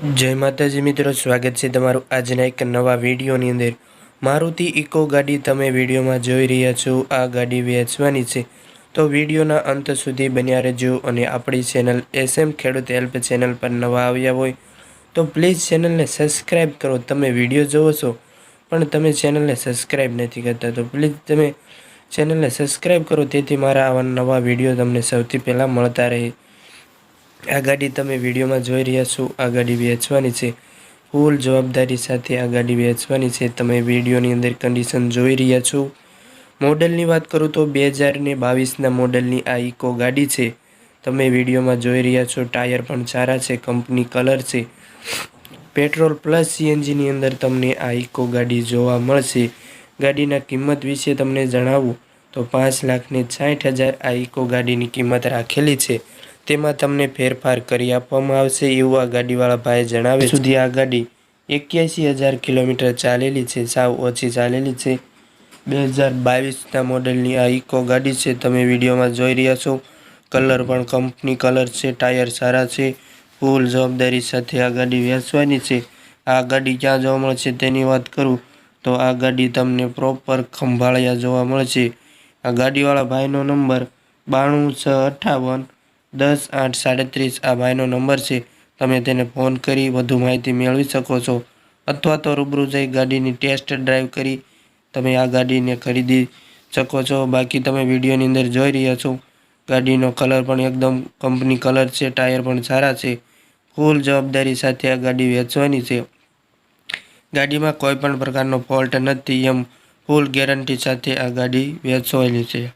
જય માતાજી મિત્રો, સ્વાગત છે તમારું આજના એક નવા વિડીયોની અંદર. મારુતિ ઇકો ગાડી તમે વિડીયોમાં જોઈ રહ્યા છો, આ ગાડી વેચવાની છે. તો વિડીયોના અંત સુધી બન્યા રહેજો અને આપણી ચેનલ એસએમ ખેડૂત હેલ્પ ચેનલ પર નવા આવ્યા હોય તો પ્લીઝ ચેનલને સબસ્ક્રાઈબ કરો. તમે વીડિયો જોવો છો, પણ તમે ચેનલને સબસ્ક્રાઈબ નથી કરતા, તો પ્લીઝ તમે ચેનલને સબસ્ક્રાઈબ કરો. તેથી મારા આવા નવા વીડિયો તમને સૌથી પહેલાં મળતા રહે. આ ગાડી તમે વિડીયોમાં જોઈ રહ્યા છો. આ ગાડી વેચવાની છે. ફૂલ જવાબદારી સાથે આ ગાડી વેચવાની છે. તમે વિડીયોની અંદર કન્ડિશન જોઈ રહ્યા છો. મોડલની વાત કરું તો બે હજારને બાવીસના મોડલની આ ઇકો ગાડી છે. તમે વિડીયોમાં જોઈ રહ્યા છો, ટાયર પણ સારા છે, કંપની કલર છે. પેટ્રોલ પ્લસ સીએનજીની અંદર તમને આ ઇકો ગાડી જોવા મળશે. ગાડીના કિંમત વિશે તમને જણાવું. તો પાંચ લાખને સાઠ હજાર આ ઇકો ગાડીની કિંમત રાખેલી છે. તેમાં તમને ફેરફાર કરી આપવામાં આવશે, એવું આ ગાડીવાળા ભાઈએ જણાવે સુધી આ ગાડી એક્યાસી હજાર કિલોમીટર ચાલેલી છે, સાવ ઓછી ચાલેલી છે. બે હજાર બાવીસના મોડલની આ ઇકો ગાડી છે, તમે વિડીયોમાં જોઈ રહ્યા છો. કલર પણ કંપની કલર છે, ટાયર સારા છે, ફૂલ જવાબદારી સાથે આ ગાડી વેચવાની છે. આ ગાડી ક્યાં જોવા મળશે તેની વાત કરું તો આ ગાડી તમને પ્રોપર ખંભાળિયા જોવા મળશે. આ ગાડીવાળા ભાઈનો નંબર બાણું છ અઠ્ઠાવન દસ આઠ સાડત્રીસ આ ભાઈનો નંબર છે. તમે તેને ફોન કરી વધુ માહિતી મેળવી શકો છો. અથવા તો રૂબરૂ જઈ ગાડીની ટેસ્ટ ડ્રાઈવ કરી તમે આ ગાડીને ખરીદી શકો છો. બાકી તમે વિડીયોની અંદર જોઈ રહ્યા છો. ગાડીનો કલર પણ એકદમ કંપની કલર છે. ટાયર પણ સારા છે. ફૂલ જવાબદારી સાથે આ ગાડી વેચવાની છે. ગાડીમાં કોઈ પણ પ્રકારનો ફોલ્ટ નથી. એમ ફૂલ ગેરંટી સાથે આ ગાડી વેચવાની છે.